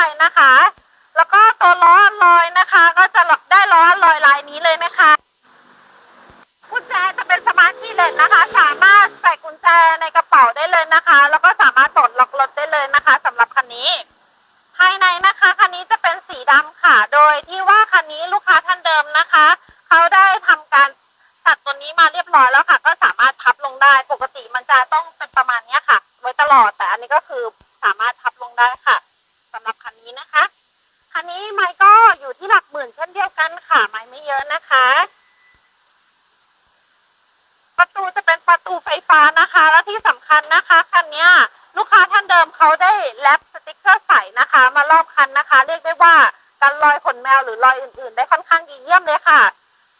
ไปนะคะ แล้วก็ตัวล้อลอยนะคะ ก็จะได้ล้อลอยลายนี้เลยนะคะกุญแจจะเป็นสมาร์ทคีย์เลสนะคะ สามารถใส่กุญแจในกระเป๋าได้เลยนะคะ แล้วก็สามารถปลดล็อกรถได้เลยนะคะสำหรับคันนี้ ภายในนะคะคันนี้จะ ก็อยู่ที่หลักหมื่นเช่นเดียวกันค่ะไม้ไม่เยอะนะคะ ประตูจะเป็นประตูไฟฟ้านะคะ และที่สำคัญนะคะคันนี้ลูกค้าท่านเดิมเขาได้แรปสติกเกอร์ใสนะคะ มารอบคันนะคะ เรียกได้ว่ากันรอยขนแมวหรือรอยอื่น ๆ ได้ค่อนข้างดีเยี่ยมเลยค่ะ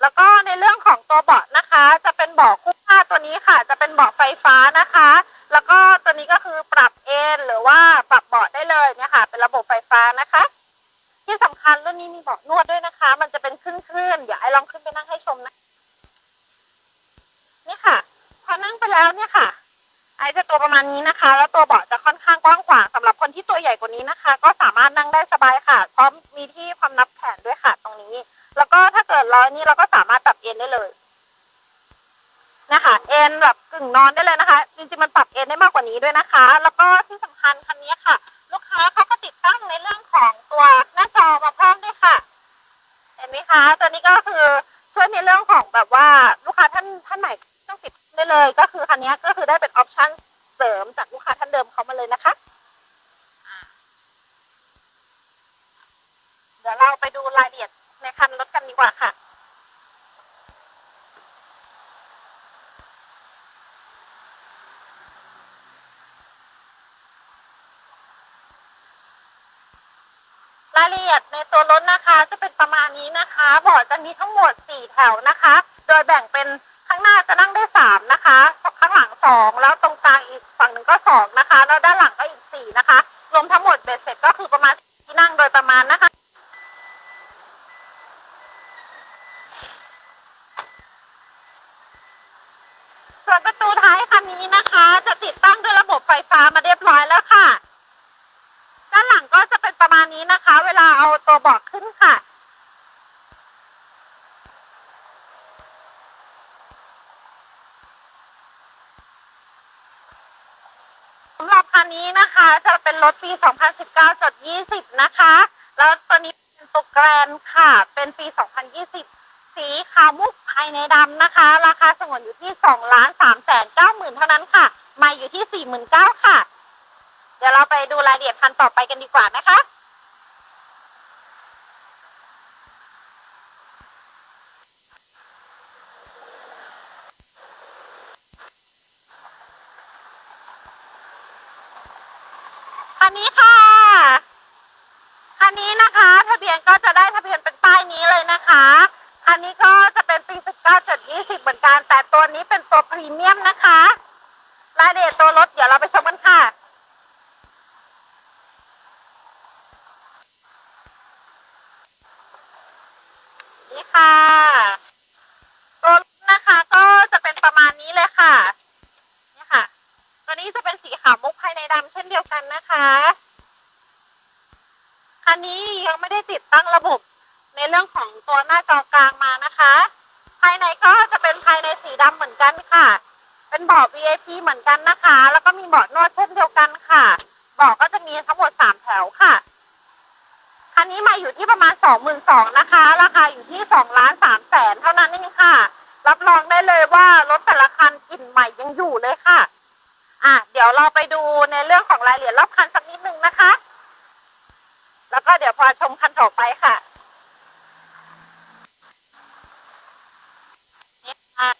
แล้วก็ในเรื่องของตัวเบาะนะคะ จะเป็นเบาะคู่หน้าตัวนี้ค่ะ จะเป็นเบาะไฟฟ้านะคะ แล้วก็ตัวนี้ก็คือปรับเอนหรือว่าปรับเบาะได้เลยเนี่ยค่ะ เป็นระบบไฟฟ้านะคะ ที่สำคัญรุ่นนี้มีเบาะนวดด้วยนะคะ มันจะเป็นคลื่นๆเดี๋ยวไอ้ลองขึ้นไปนั่งให้ชมนะ นี่ค่ะ พอนั่งไปแล้วเนี่ยค่ะ ไอจะตัวประมาณนี้นะคะ แล้วตัวเบาะจะค่อนข้างกว้างขวางสำหรับคนที่ตัวใหญ่กว่านี้นะคะ ก็สามารถนั่งได้สบายค่ะ พร้อมมีที่ความนับแขนด้วยค่ะ ตรงนี้ แล้วก็ถ้าเกิดร้อยนี้เราก็สามารถปรับเอนได้เลยนะคะเอนแบบกึ่งนอนได้เลยนะคะ จริงๆมันปรับเอนได้มากกว่านี้ด้วยนะคะ แล้วก็ที่สำคัญคันนี้ค่ะ ค้าเขาก็ติดตั้งในเรื่องของตัวหน้าจอมาเพิ่มด้วยค่ะ เห็นไหมคะตัวนี้ก็คือช่วยในเรื่องของแบบว่าลูกค้าท่านท่านใหม่ต้องติดได้เลย ก็คือคันนี้ก็คือได้เป็นออปชั่นเสริมจากลูกค้าท่านเดิมเขามาเลยนะคะเดี๋ยวเราไปดูรายละเอียดในคันรถกันดีกว่าค่ะ รายละเอียดในตัวรถนะคะจะเป็นประมาณนี้นะคะเบาะจะมีทั้งหมด 4 แถวนะคะ โดยแบ่งเป็นข้างหน้าจะนั่งได้ 3 นะคะ ข้างหลัง 2 แล้วตรงกลางอีกฝั่งหนึ่งก็ 2 นะคะ แล้วด้านหลังก็อีก 4 นะคะ รวมทั้งหมดเบ็ดเสร็จก็คือประมาณ4ที่นั่งโดยประมาณนะคะส่วนประตูท้ายคันนี้นะคะ จะติดตั้งด้วยระบบไฟฟ้ามาเรียบร้อยแล้วค่ะ ด้านหลังก็จะเป็นประมาณนี้นะคะ เอาตัวบาะขึ้นค่ะ สำหรับคันนี้นะคะ จะเป็นรถปี 2019จด20 นะคะ แล้วตัวนี้เป็นตัวแกรนค่ะ เป็นปี 2020สีขาวมุกภายในดำนะคะ ราคาสงวนอยู่ที่2ล้าน3แสน9หมื่นเท่านั้นค่ะม่อยู่ที่49,000ค่ะ เดี๋ยวเราไปดูรายละเอียดคันต่อไปกันดีกว่านะคะ นนี้ค่ะ คันนี้นะคะ ทะเบียนก็จะได้ทะเบียนเป็นป้ายนี้เลยนะคะ คันนี้ก็จะเป็นปี 19.20 เหมือนกัน แต่ตัวนี้เป็นตัวพรีเมียมนะคะ รายละเอียดตัวรถเดี๋ยวเราไปชมกันค่ะนี่ค่ะ ตัวรถนะคะก็จะเป็นประมาณนี้เลยค่ะ นี่ค่ะ ตัวนี้จะเป็นสีขาวมุกภายในดำเช่นเดียวกันนะคะ คันนี้ยัง ไม่ได้ติดตั้งระบบในเรื่องของตัวหน้าจอกลางมานะคะ ภายในก็จะเป็นภายในสีดำเหมือนกันค่ะ เป็นเบาะ VIP เหมือนกันนะคะ แล้วก็มีเบาะนวดเช่นเดียวกันค่ะเบาะก็จะมีทั้งหมดสามแถวค่ะคันนี้มาอยู่ที่ประมาณสองหมื่นสองนะคะ ราคาอยู่ที่สองล้านสามแสนเท่านั้นเองค่ะ รับรองได้เลยว่ารถแต่ละคันกลิ่นใหม่ยังอยู่เลยค่ะ อะ เดี๋ยวเราไปดูในเรื่องของรายละเอียดรอบคันสักนิดนึงนะคะ แล้วก็เดี๋ยวพอชมคันต่อไปค่ะนี่ค่ะ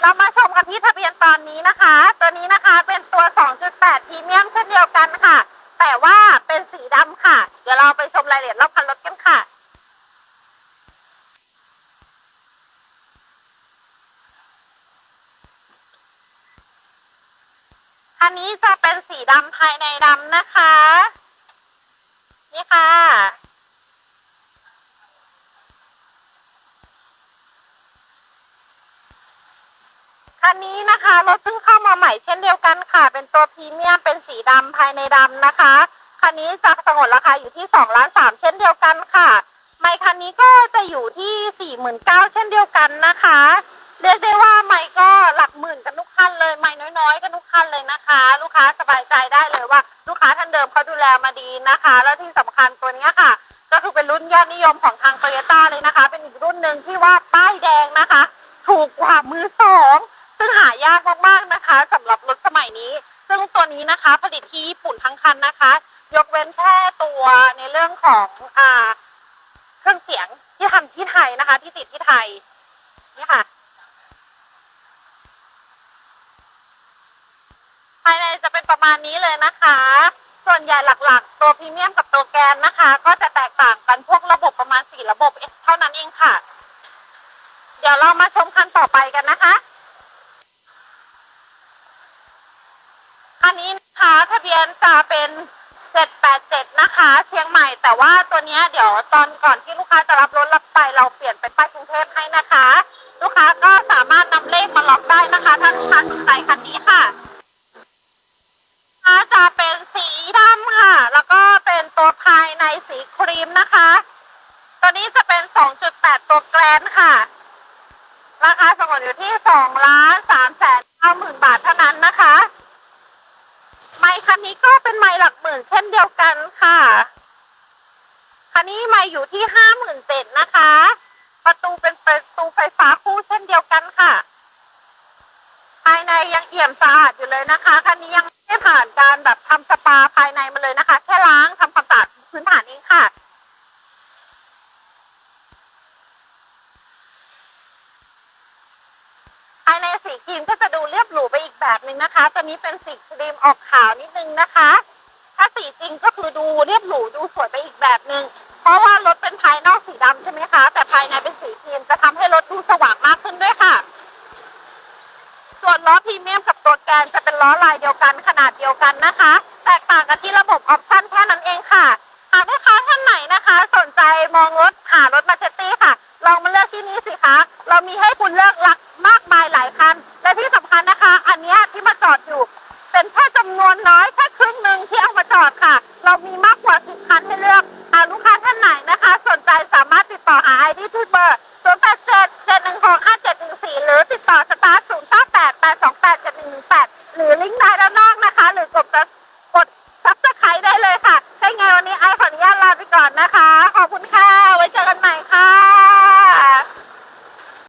เรามาชมกันที่ทะเบียนตอนนี้นะคะ ตัวนี้นะคะเป็นตัว 2.8พรีเมียมเช่นเดียวกันค่ะ แต่ว่าเป็นสีดำค่ะ เดี๋ยวเราไปชมรายละเอียดรอบคันรถกันค่ะ คันนี้จะเป็นสีดำภายในดำนะคะ นี่ค่ะ คันนี้นะคะรถเพิ่งเข้ามาใหม่เช่นเดียวกันค่ะ เป็นตัวพรีเมียมเป็นสีดำภายในดำนะคะ คันนี้จะสงวนราคาอยู่ที่2ล้าน3เช่นเดียวกันค่ะ ไมค์คันนี้ก็จะอยู่ที่4 9 0 0 0เช่นเดียวกันนะคะ เรียกได้ว่าไมค์ก็หลักหมื่นกันทุกคันเลยไมค์น้อยๆกันทุกคันเลยนะคะ ลูกค้าสบายใจได้เลยว่า ลูกค้าท่านเดิมเขาดูแลมาดีนะคะ แล้วที่สำคัญตัวนี้ค่ะ ก็คือเป็นรุ่นยอดนิยมของทางโตโยต้าเลยนะคะ เป็นอีกรุ่นหนึ่งที่ว่าป้ายแดงนะคะ ถูกกว่ามือสองซึ่งหายากมากๆนะคะสำหรับรถสมัยนี้ ซึ่งตัวนี้นะคะ ผลิตที่ญี่ปุ่นทั้งคันนะคะ ยกเว้นแค่ตัวในเรื่องของอ่าเครื่องเสียงที่ทำที่ไทยนะคะ ที่ติดที่ไทยนี่ค่ะ ภายในจะเป็นประมาณนี้เลยนะคะ ส่วนใหญ่หลักๆ ตัวพรีเมียมกับตัวแกนนะคะ ก็จะแตกต่างกันพวกระบบประมาณสี่ระบบเท่านั้นเองค่ะ เดี๋ยวเรามาชมคันต่อไปกันนะคะคันนี้นะคะทะเบียนจะเป็น787นะคะ เชียงใหม่ แต่ว่าตัวนี้เดี๋ยวตอนก่อนที่ลูกค้าจะรับรถรับ สีครีมนะคะ ตัวนี้จะเป็น 2.8 ตัวแกรนค่ะ ราคาสมนอยู่ที่2ล้าน3แสน9หมื่นบาทเท่านั้นนะคะ ไมค์คันนี้ก็เป็นไมค์หลักหมื่นเช่นเดียวกันค่ะ คันนี้ไมค์อยู่ที่ห้าหมื่นเจ็ดนะคะ ประตูเป็นประตูไฟฟ้าคู่เช่นเดียวกันค่ะภายในยังเอี่ยมสะอาดอยู่เลยนะคะ คันนี้ยังไม่ผ่านการแบบทำสปาภายในมาเลยนะคะ แค่ล้างทำความสะอาด พื้นฐานเองค่ะ ภายในสีครีมก็จะดูเรียบหรูไปอีกแบบหนึ่งนะคะ ตัวนี้เป็นสีครีมออกขาวนิดนึงนะคะ ถ้าสีจริงก็คือดูเรียบหรูดูสวยไปอีกแบบหนึ่งเพราะว่ารถเป็นภายนอกสีดำใช่ไหมคะ ที่นี่สิคะเรามีให้คุณเลือกหลักมากมายหลายคัน และที่สำคัญนะคะ อันนี้ที่มาจอดอยู่ เป็นแค่จำนวนน้อยแค่ครึ่งหนึ่งที่เอามาจอดค่ะ เรามีมากกว่าสิบคันให้เลือกหากลูกค้าท่านไหนนะคะ สนใจสามารถติดต่อหาไอดีที่เบอร์0 8